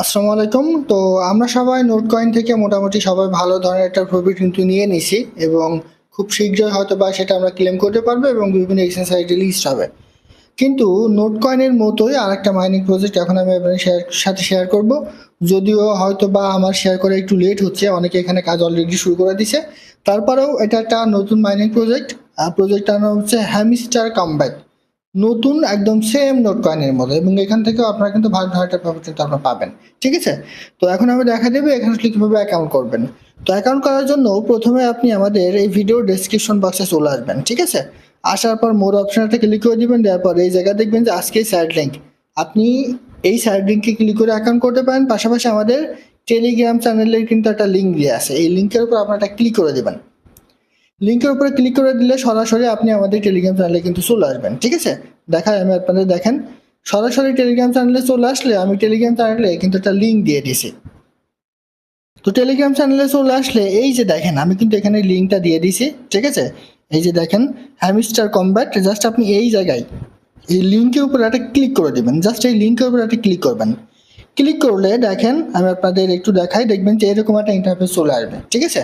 আসসালামু আলাইকুম। তো আমরা সবাই নোট কয়েন থেকে মোটামুটি সবাই ভালো ধরনের একটা প্রফিট কিন্তু নিয়ে নিছি এবং খুব শীঘ্রই হয়তো বা সেটা আমরা ক্লেম করতে পারব এবং বিভিন্ন এক্সচেঞ্জ সাইটে লিস্ট হবে। কিন্তু নোট কয়েনের মতোই আরেকটা মাইনিং প্রজেক্ট এখন আমি আপনাদের শেয়ার সাথে শেয়ার করব। যদিও হয়তো বা আমার শেয়ার করে একটু লেট হচ্ছে, অনেকে এখানে কাজ অলরেডি শুরু করে দিছে। তারপরেও এটা একটা নতুন মাইনিং প্রজেক্ট প্রজেক্টটার নাম হচ্ছে হ্যামিস্টার কামব্যাক নতুন একদম সেম নোট কয়েনের মতো এবং এখান থেকেও আপনারা কিন্তু ভালো ধরনের প্রফিট কিন্তু আপনারা পাবেন, ঠিক আছে? তো এখন আমি দেখা দেবে এখানে আসলে কীভাবে অ্যাকাউন্ট করবেন। তো অ্যাকাউন্ট করার জন্য প্রথমে আপনি আমাদের এই ভিডিও ডেসক্রিপশন বক্সে চলে আসবেন, ঠিক আছে? আসার পর মোর অপশনটা ক্লিক করে দিবেন, দেওয়ার পর এই জায়গায় দেখবেন যে আজকে স্যাড লিঙ্ক আপনি এই স্যাড লিঙ্কে ক্লিক করে অ্যাকাউন্ট করতে পারেন, পাশাপাশি আমাদের টেলিগ্রাম চ্যানেলের কিন্তু একটা লিঙ্ক দিয়ে আছে। এই লিঙ্কের উপর আপনারা ক্লিক করে দেবেন। লিঙ্কের উপরে ক্লিক করে দিলে সরাসরি আপনি আমাদের টেলিগ্রাম চ্যানেলে কিন্তু চলে আসবেন, ঠিক আছে? দেখায় আমি আপনাদের দেখেন, সরাসরি টেলিগ্রাম চ্যানেলে চলে আসলে আমি টেলিগ্রাম চ্যানেলে কিন্তু একটা লিঙ্ক দিয়ে দিছি। তো টেলিগ্রাম চ্যানেলে চলে আসলে এই যে দেখেন, আমি কিন্তু এখানে লিঙ্কটা দিয়ে দিছি, ঠিক আছে? এই যে দেখেন হ্যামিস্টার কম্ব্যাট জাস্ট আপনি এই জায়গায় এই লিঙ্কের উপরে একটা ক্লিক করে দেবেন জাস্ট এই লিঙ্কের উপরে একটা ক্লিক করবেন। ক্লিক করলে দেখেন আমি আপনাদের একটু দেখাই, দেখবেন যে এরকম একটা ইন্টারফেস চলে আসবে, ঠিক আছে?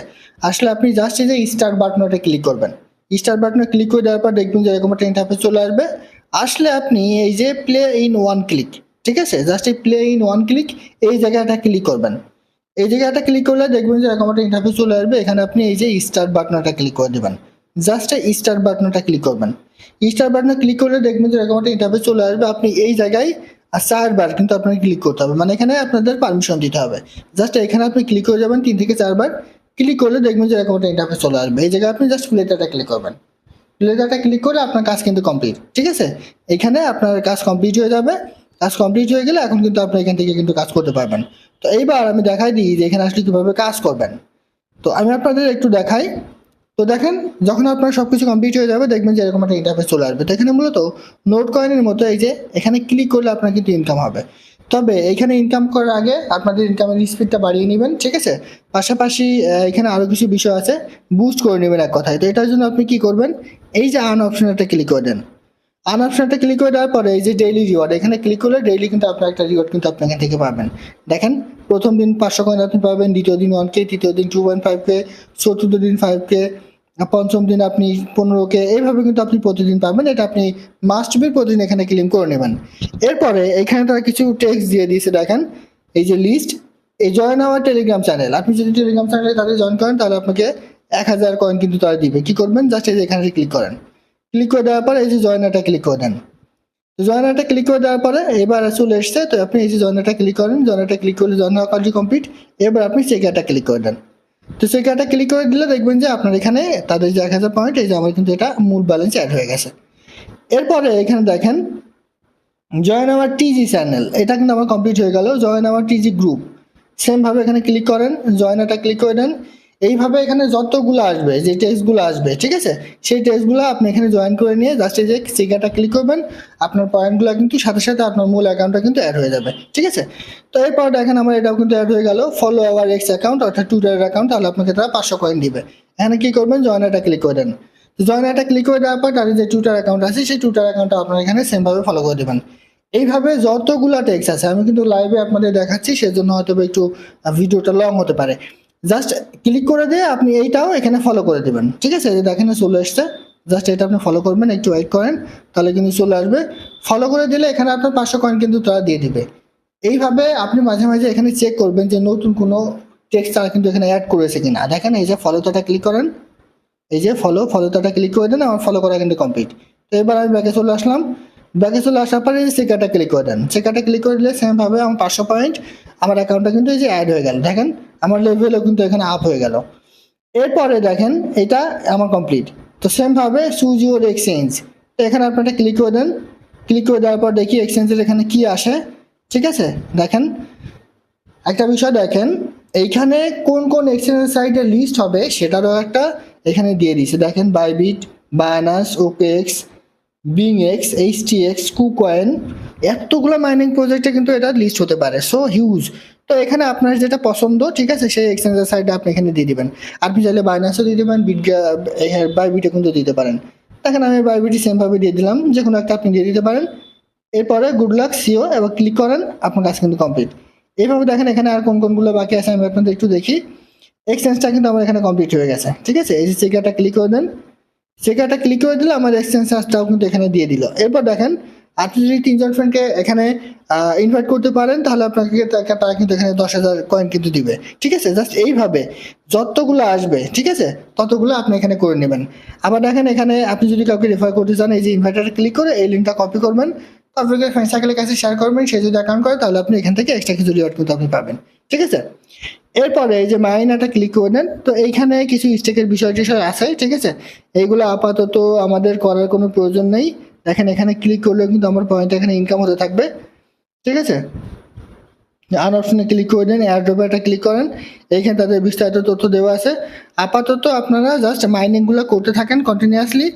আসলে আপনি জাস্ট এই যে স্টার বাটনটা ক্লিক করবেন। স্টার বাটনে ক্লিক করে দেওয়ার পর দেখবেন যে এরকম একটা ইন্টারফেস চলে আসবে। আসলে আপনি এই যে প্লে ইন ওয়ান ক্লিক ঠিক আছে? জাস্ট এই প্লে ইন ওয়ান ক্লিক এই জায়গাটা ক্লিক করবেন। এই জায়গাটা ক্লিক করলে দেখবেন যে এরকম একটা ইন্টারফেস চলে আসবে। এখানে আপনি এই যে স্টার বাটনটা ক্লিক করে দেবেন। জাস্ট এই স্টার বাটনটা ক্লিক করবেন। স্টার বাটনে ক্লিক করলে দেখবেন যে এরকম একটা ইন্টারফেস চলে আসবে। আপনি এই জায়গায় আর চারবার কিন্তু আপনাকে ক্লিক করতে হবে। মানে এখানে আপনাদের পারমিশন দিতে হবে। জাস্ট এখানে আপনি ক্লিক করে যাবেন, তিন থেকে চারবার ক্লিক করলে দেখবেন যে এরকম একটা ইন্টারফেস চলে আসবে। এই জায়গায় আপনি জাস্ট প্লেটারটা ক্লিক করবেন। প্লেটারটা ক্লিক করে আপনার কাজ কিন্তু কমপ্লিট ঠিক আছে? এখানে আপনার কাজ কমপ্লিট হয়ে যাবে। কাজ কমপ্লিট হয়ে গেলে এখন কিন্তু আপনি এখান থেকে কিন্তু কাজ করতে পারবেন। তো এইবার আমি দেখাই দিই যে এখানে আসলে কীভাবে কাজ করবেন। তো আমি আপনাদের একটু দেখাই। তো দেখেন, যখন আপনার সব কিছু কমপ্লিট হয়ে যাবে, দেখবেন যে এরকম একটা ইন্টারফেস চলে আসবে। তো এখানে মূলত নোট কয়েনের মতো এই যে, এখানে ক্লিক করলে আপনার কিন্তু ইনকাম হবে। তবে এখানে ইনকাম করার আগে আপনাদের ইনকামের স্পিডটা বাড়িয়ে নেবেন, ঠিক আছে? পাশাপাশি এখানে আরও কিছু বিষয় আছে বুস্ট করে নেবেন এক কথায়। তো এটার জন্য আপনি কি করবেন? এই যে আন অপশনটা ক্লিক করে দেন। আন অপশনটা ক্লিক করে দেওয়ার পরে এই যে ডেইলি রিওয়ার্ড এখানে ক্লিক করলে ডেইলি কিন্তু আপনার একটা রিওয়ার্ড কিন্তু আপনি এখান থেকে পাবেন। দেখেন, প্রথম দিন পাঁচশো কয়েন আপনি পাবেন, দ্বিতীয় দিন ওয়ান কে তৃতীয় দিন টু পয়েন্ট ফাইভ কে চতুর্থ দিন ফাইভ কে পঞ্চম দিন আপনি পনেরো কে এইভাবে কিন্তু আপনি প্রতিদিন পাবেন। এটা আপনি মাস্ট বি প্রতিদিন এখানে ক্লেম করে নেবেন। এরপরে এখানে তারা কিছু টেক্সট দিয়ে দিয়েছে, দেখেন। এই যে লিস্ট এই জয়েন আমার টেলিগ্রাম চ্যানেল আপনি যদি টেলিগ্রাম চ্যানেলে তাদের জয়েন করেন, তাহলে আপনাকে এক হাজার কয়েন কিন্তু তারা দিবে। কি করবেন? জাস্ট এই যে এখানে ক্লিক করেন। ক্লিক করে দেওয়ার পরে এই যে জয়েনারটা ক্লিক করে দেন। তো জয়েনারটা ক্লিক করে দেওয়ার পরে এবার চলে এসছে। তো আপনি এই যে জয়েনারটা ক্লিক করেন। জয়েনারটা ক্লিক করলে জয়েন কার্য কমপ্লিট এবার আপনি চেকারটা ক্লিক করে দেন। তো সেই কার্ডটা ক্লিক করে দিলে দেখবেন যে আপনার এখানে তাদের যে এক হাজার পয়েন্ট এই যে আমার কিন্তু এটা মূল ব্যালেন্স অ্যাড হয়ে গেছে। এরপরে এখানে দেখেন জয়েন আমার টিজি চ্যানেল এটা কিন্তু আমার কমপ্লিট হয়ে গেল জয়েন আমার টিজি গ্রুপ সেমভাবে এখানে ক্লিক করেন জয়েন এটা ক্লিক করে দেন। এইভাবে এখানে যতগুলো আসবে, যে টেস্টগুলো আসবে, ঠিক আছে? সেই টেস্টগুলো আপনি এখানে জয়েন করে নিয়ে জাস্ট এই যে সিগারটা ক্লিক করবেন, আপনার পয়েন্টগুলো কিন্তু সাথে সাথে আপনার মূল অ্যাকাউন্টটা কিন্তু অ্যাড হয়ে যাবে, ঠিক আছে? তো এরপর দেখেন আমার এটাও কিন্তু অ্যাড হয়ে গেল ফলো আওয়ার এক্স অ্যাকাউন্ট অর্থাৎ টুইটার অ্যাকাউন্ট তাহলে আপনাকে তারা পাঁচশো কয়েন দিবে। এখানে কি করবেন? জয়েনারটা ক্লিক করে দেন। জয়েনারটা ক্লিক করে দেওয়ার পর তাদের যে টুইটার অ্যাকাউন্ট আছে, সেই টুইটার অ্যাকাউন্টটা আপনার এখানে সেমভাবে ফলো করে দেবেন। এইভাবে যতগুলো টেক্স আছে, আমি কিন্তু লাইভে আপনাদের দেখাচ্ছি, সেজন্য হয়তো একটু ভিডিওটা লং হতে পারে। জাস্ট ক্লিক করে দিয়ে আপনি এইটাও এখানে ফলো করে দেবেন। ঠিক আছে? এই যে দেখেন, চলে এসছে। জাস্ট এটা আপনি ফলো করবেন, একটু ওয়েট করেন, তাহলে কিন্তু চলে আসবে। ফলো করে দিলে এখানে আপনার পাঁচশো কয়েন কিন্তু তারা দিয়ে দিবে। এইভাবে আপনি মাঝে মাঝে এখানে চেক করবেন যে নতুন কোনো টেক্সট তারা কিন্তু এখানে অ্যাড করেছে কিনা। দেখেন, এই যে ফলোটাটা ক্লিক করেন। এই যে ফলো ফলোটাটা ক্লিক করে দেন, আমার ফলো করা কিন্তু কমপ্লিট তো এবার আমি ব্যাকে চলে আসলাম। ব্যাকে চলে আসার পরে এই সেকারটা ক্লিক করে দেন। সেকারটা ক্লিক করে দিলে সেমভাবে আমার পাঁচশো পয়েন্ট আমার অ্যাকাউন্টটা কিন্তু এই যে অ্যাড হয়ে গেল। দেখেন, আমার লেভেলও কিন্তু এখানে আপ হয়ে গেল। এরপরে দেখেন, এটা আমার কমপ্লিট তো সেমভাবে সুজ ইউর এক্সচেঞ্জ তো এখানে আপনারা ক্লিক করে দেন। ক্লিক করে দেওয়ার পর দেখি এক্সচেঞ্জের এখানে কি আসে। ঠিক আছে? দেখেন, একটা বিষয় দেখেন, এইখানে কোন কোন এক্সচেঞ্জ সাইটে লিস্ট হবে সেটারও একটা এখানে দিয়ে দিয়েছে। দেখেন Bybit Binance OKX BingX HTX KuCoin এতগুলো মাইনিং প্রজেক্টে কিন্তু এটা লিস্ট হতে পারে। সো হিউজ তো এখানে আপনার যেটা পছন্দ, ঠিক আছে, সেই এক্সচেঞ্জের সাইডে আপনি এখানে দিয়ে দিবেন। আপনি চাইলে বাইনাসও দিয়ে দেবেন বিট বাইবিটে কিন্তু দিতে পারেন। দেখেন, আমি বাইবিটি সেমভাবে দিয়ে দিলাম যে কোনো একটা আপনি দিয়ে দিতে পারেন। এরপরে গুড লাক সিও এবার ক্লিক করেন, আপনার কাজ কিন্তু কমপ্লিট এইভাবে দেখেন, এখানে আর কোন কোনগুলো বাকি আছে, আমি আপনাদের একটু দেখি। এক্সচেঞ্জটা কিন্তু আমার এখানে কমপ্লিট হয়ে গেছে, ঠিক আছে? এই যে চেকারটা ক্লিক করে দেন। চেকারটা ক্লিক করে দিলে আমার এক্সচেঞ্জ চার্জটাও কিন্তু এখানে দিয়ে দিল। এরপর দেখেন আপনি যদি তিনজন ফ্রেন্ডকে এখানে ইনভাইট করতে পারেন, তাহলে আপনাকে তারা কিন্তু এখানে দশ হাজার কয়েন কিন্তু দিবে। ঠিক আছে? জাস্ট এইভাবে যতগুলো আসবে, ঠিক আছে? ততগুলো আপনি এখানে করে নেবেন। আবার দেখেন এখানে আপনি যদি কাউকে রেফার করতে চান, এই যে ইনভাইটারে ক্লিক করে এই লিঙ্কটা কপি করবেন। তারপরে ফ্রেন্ড সার্কেলের কাছে শেয়ার করবেন। সে যদি অ্যাকাউন্ট করে, তাহলে আপনি এখান থেকে এক্সট্রা কিছু রিওয়ার্ড কিন্তু আপনি পাবেন। ঠিক আছে? এরপরে এই যে মাইনাটা ক্লিক করে নেন। তো এইখানে কিছু স্টেকের বিষয় টিষয় আছে, ঠিক আছে? এইগুলো আপাতত আমাদের করার কোনো প্রয়োজন নেই। দেখেন এখানে ক্লিক করলেও কিন্তু আমার পয়েন্ট এখানে ইনকাম হতে থাকবে। ঠিক আছে? আন অপশনে ক্লিক করে দেন এয়ারড্রপে একটা ক্লিক করেন। এইখানে তাদের বিস্তারিত তথ্য দেওয়া আছে। আপাতত আপনারা জাস্ট মাইনিংগুলো করতে থাকেন কন্টিনিউয়াসলি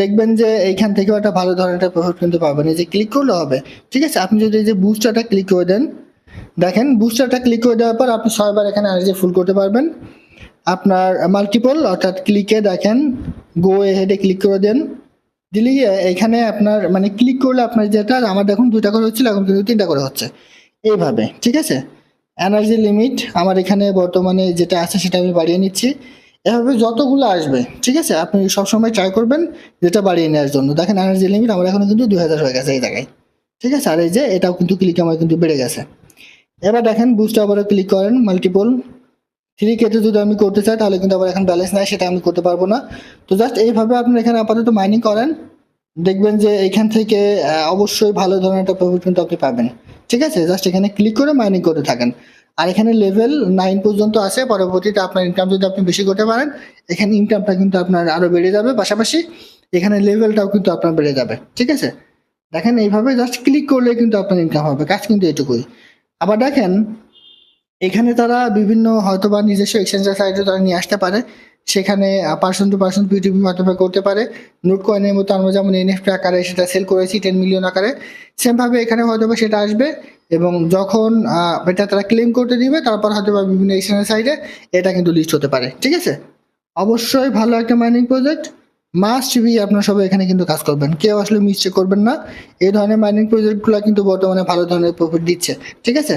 দেখবেন যে এইখান থেকেও একটা ভালো ধরনের একটা প্রফিট কিন্তু পাবেন। এই যে ক্লিক করলে হবে। ঠিক আছে? আপনি যদি এই যে বুস্টারটা ক্লিক করে দেন, দেখেন বুস্টারটা ক্লিক করে দেওয়ার পর আপনি ছয়বার এখানে এনার্জি ফুল করতে পারবেন। আপনার মাল্টিপল অর্থাৎ ক্লিকে দেখেন গো এ হেডে ক্লিক করে দেন। দিলে গিয়ে এখানে আপনার মানে ক্লিক করলে আপনার যেটা আমার দেখুন দুটা করে হচ্ছিল, এখন কিন্তু তিনটা করে হচ্ছে। এইভাবে, ঠিক আছে? এনার্জি লিমিট আমার এখানে বর্তমানে যেটা আছে, সেটা আমি বাড়িয়ে নিচ্ছি। এভাবে যতগুলো আসবে, ঠিক আছে? আপনি সবসময় ট্রাই করবেন যেটা বাড়িয়ে নেওয়ার জন্য। দেখেন এনার্জি লিমিট আমার এখন কিন্তু দুই হাজার হয়ে গেছে এই জায়গায়। ঠিক আছে? আর এই যে, এটাও কিন্তু ক্লিক আমার কিন্তু বেড়ে গেছে। এবার দেখেন বুস্ট আবারও ক্লিক করেন মাল্টিপল থ্রি কেটে যদি আমি করতে চাই, তাহলে কিন্তু আবার এখন ব্যালেন্স নাই, সেটা আমি করতে পারব না। তো জাস্ট এইভাবে আপনি এখানে আপাতত মাইনিং করেন। দেখবেন যে এখান থেকে অবশ্যই ভালো ধরনের একটা প্রফিট কিন্তু আপনি পাবেন। ঠিক আছে? জাস্ট এখানে ক্লিক করে মাইনিং করতে থাকেন। আর এখানে লেভেল নাইন পর্যন্ত আছে। পরবর্তীতে আপনার ইনকাম যদি আপনি বেশি করতে পারেন, এখানে ইনকামটা কিন্তু আপনার আরও বেড়ে যাবে। পাশাপাশি এখানে লেভেলটাও কিন্তু আপনার বেড়ে যাবে। ঠিক আছে? দেখেন এইভাবে জাস্ট ক্লিক করলে কিন্তু আপনার ইনকাম হবে। কাজ কিন্তু এটুকুই। আবার দেখেন এখানে তারা বিভিন্ন হয়তো বা নিজস্ব এক্সচেঞ্জের সাইডে তারা নিয়ে আসতে পারে। সেখানে পার্সন টু পার্সন পিটিপি হয়তো করতে পারে। নোট কয়েনের মতো আমরা যেমন এনএফটি আকারে সেটা সেল করেছি টেন মিলিয়ন আকারে। সেমভাবে এখানে হয়তো বা সেটা আসবে এবং যখন এটা তারা ক্লেম করতে দিবে, তারপর হয়তো বা বিভিন্ন এক্সচেঞ্জের সাইডে এটা কিন্তু লিস্ট হতে পারে। ঠিক আছে? অবশ্যই ভালো একটা মাইনিং প্রজেক্ট মাস্ট বি আপনার সবাই এখানে কিন্তু কাজ করবেন। কেউ আসলে মিস্টেক করবেন না। এই ধরনের মাইনিং প্রজেক্টগুলো কিন্তু বর্তমানে ভালো ধরনের প্রফিট দিচ্ছে। ঠিক আছে?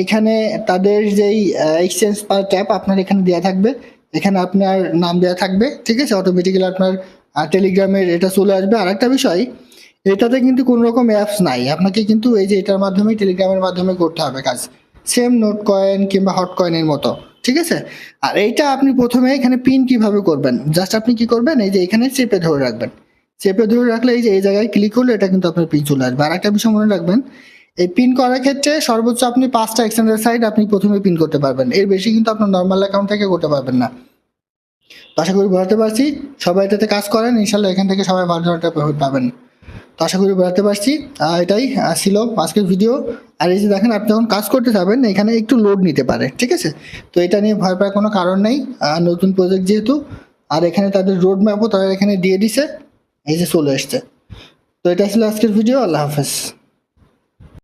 এইখানে তাদের যেই এক্সচেঞ্জ পার ট্যাপ আপনার এখানে দেওয়া থাকবে, এখানে আপনার নাম দেওয়া থাকবে, ঠিক আছে? অটোমেটিক্যালি আপনার টেলিগ্রামের এটা চলে আসবে। আর একটা বিষয়, এটাতে কিন্তু কোনো রকম অ্যাপস নাই। আপনাকে কিন্তু এই যে এটার মাধ্যমে টেলিগ্রামের মাধ্যমে করতে হবে কাজ। সেম নোট কয়েন কিংবা হট কয়েনের মতো, ঠিক আছে? আর এইটা আপনি প্রথমে এখানে পিন কীভাবে করবেন? জাস্ট আপনি কি করবেন? এই যে এখানে চেপে ধরে রাখবেন। চেপে ধরে রাখলে এই যে এই জায়গায় ক্লিক করলে এটা কিন্তু আপনার পিন চলে আসবে। আর একটা বিষয় মনে রাখবেন এই পিন করার ক্ষেত্রে সর্বোচ্চ আপনি পাঁচটা এক্সচেঞ্জের সাইড আপনি প্রথমে পিন করতে পারবেন। এর বেশি কিন্তু আপনার নর্মাল অ্যাকাউন্ট থেকে করতে পারবেন না। তো আশা করি বোঝাতে পারছি। সবাই এটাতে কাজ করেন ইনশাল্লাহ এখান থেকে সবাই ভালো ধরনের প্রফিট পাবেন। তো আশা করি বোঝাতে পারছি। এটাই ছিল আজকের ভিডিও আর এই যে দেখেন, আপনি যখন কাজ করতে যাবেন, এখানে একটু লোড নিতে পারে, ঠিক আছে? তো এটা নিয়ে ভয় পাওয়ার কোনো কারণ নেই। নতুন প্রজেক্ট যেহেতু, আর এখানে তাদের রোড ম্যাপও তারা এখানে দিয়ে দিছে। এই যে চলে এসছে। তো এটা ছিল আজকের ভিডিও আল্লাহ হাফেজ।